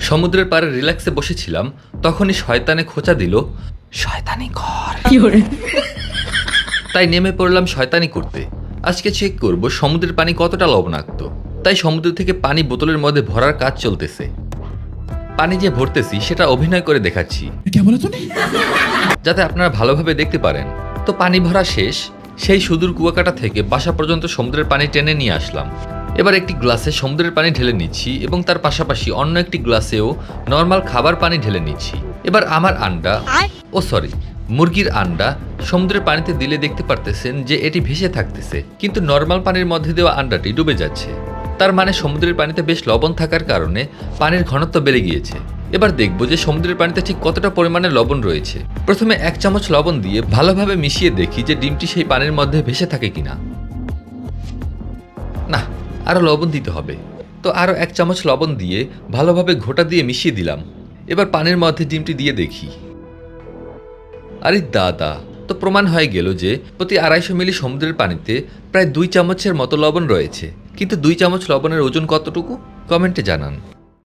সমুদ্রের পাড়ে রিল্যাক্সে বসেছিলাম তখনই শয়তানে খোঁচা দিল শয়তানি ঘর তাই নেমে পড়লাম শয়তানি করতে। আজকে চেক করব সমুদ্রের পানি কতটা লবণাক্ত। তাই সমুদ্র থেকে পানি বোতলের মধ্যে ভরার কাজ চলতেছে। পানি যে ভরতেছি সেটা অভিনয় করে দেখাচ্ছি। যাতে আপনারা ভালোভাবে দেখতে পারেন। তো পানি ভরা শেষ সেই সুদূর কুয়াকাটা থেকে বাসা পর্যন্ত সমুদ্রের পানি টেনে নিয়ে আসলাম। এবার একটি গ্লাসে সমুদ্রের পানি ঢেলে নিচ্ছি এবং তার পাশাপাশি অন্য একটি গ্লাসেও নর্মাল খাবার পানি ঢেলে নিচ্ছি। এবার আমার আন্ডা ও সরি মুরগির আন্ডা সমুদ্রের পানিতে দিলে দেখতে পারতেছেন যে এটি ভেসে থাকতেছে কিন্তু নর্মাল পানির মধ্যে দেওয়া আন্ডাটি ডুবে যাচ্ছে। তার মানে সমুদ্রের পানিতে বেশ লবণ থাকার কারণে পানির ঘনত্ব বেড়ে গিয়েছে। এবার দেখব যে সমুদ্রের পানিতে ঠিক কতটা পরিমাণে লবণ রয়েছে। প্রথমে এক চামচ লবণ দিয়ে ভালোভাবে মিশিয়ে দেখি যে ডিমটি সেই পানির মধ্যে ভেসে থাকে কিনা। না আরও লবণ দিতে হবে। তো আরও এক চামচ লবণ দিয়ে ভালোভাবে ঘোটা দিয়ে মিশিয়ে দিলাম। এবার পানের মধ্যে ডিমটি দিয়ে দেখি। আরে দাদা, তো প্রমাণ হয়ে গেল যে প্রতি আড়াইশো মিলি সমুদ্রের পানিতে প্রায় দুই চামচের মতো লবণ রয়েছে। কিন্তু দুই চামচ লবণের ওজন কতটুকু? কমেন্টে জানান।